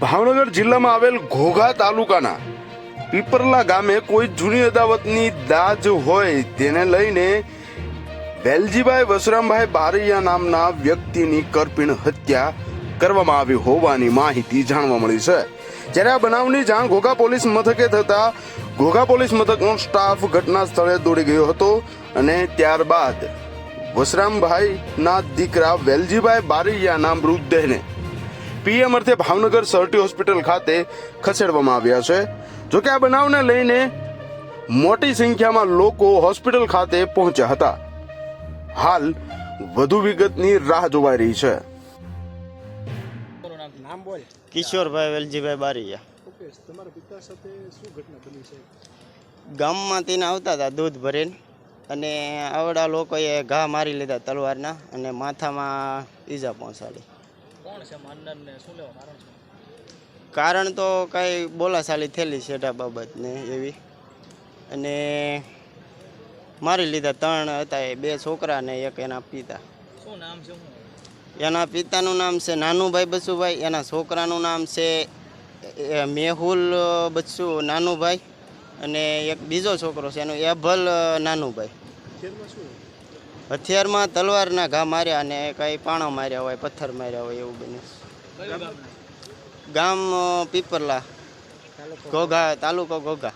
ભાવનગર જિલ્લામાં આવેલ ઘોઘા તાલુકાના પીપરલા ગામે કોઈ જૂની અદાવતની દાજ હોય તેને લઈને વેલજીભાઈ વસરામભાઈ બારૈયા નામના વ્યક્તિની કરપીણ હત્યા કરવામાં આવી હોવાની માહિતી જાણવા મળી છે. જ્યારે આ બનાવની જાણ ઘોઘા પોલીસ મથકે થતા ઘોઘા પોલીસ મથકનો સ્ટાફ ઘટના સ્થળે દોડી ગયો હતો અને ત્યારબાદ વસરામભાઈના દીકરા વેલજીભાઈ બારૈયાના મૃતદેહને પીએમ અર્થે ભાવનગર સરટી હોસ્પિટલ ખાતે ખસેડવામાં આવ્યા છે. જોકે આ બનાવને લઈને મોટી સંખ્યામાં લોકો હોસ્પિટલ ખાતે પહોંચ્યા હતા. હાલ વધુ વિગતની રાહ જોવાઈ રહી છે. કિશોરભાઈ વેલજીભાઈ બારીયા. ગામમાં તમારા પિતા સાથે શું ઘટના બની છે ગામમાંથી ને આવતા હતા દૂધ ભરીને. અને આવડા લોકોએ ઘા મારી લીધા તલવારના અને માથામાં ઈજા પહોંચાડી. કોણ છે માનનાર શું લેવા કારણ છે? કારણ તો કાંઈ બોલાશાલી થયેલી છે એટા બાબતને એવી. અને મારી લીધા ત્રણ હતા એ બે છોકરા ને એક એના પિતા. શું નામ છે એના પિતાનું નામ છે નાનુભાઈ બસુભાઈ એના છોકરાનું નામ છે મેહુલ બસુ નાનુભાઈ અને એક બીજો છોકરો છે એનો એભલ નાનુભાઈ. હથિયારમાં તલવારના ઘા માર્યા અને કાંઈ પાણા માર્યા હોય પથ્થર માર્યા હોય એવું બન્યું. ગામ? ગામ પીપરલા ઘોઘા તાલુકો ઘોઘા.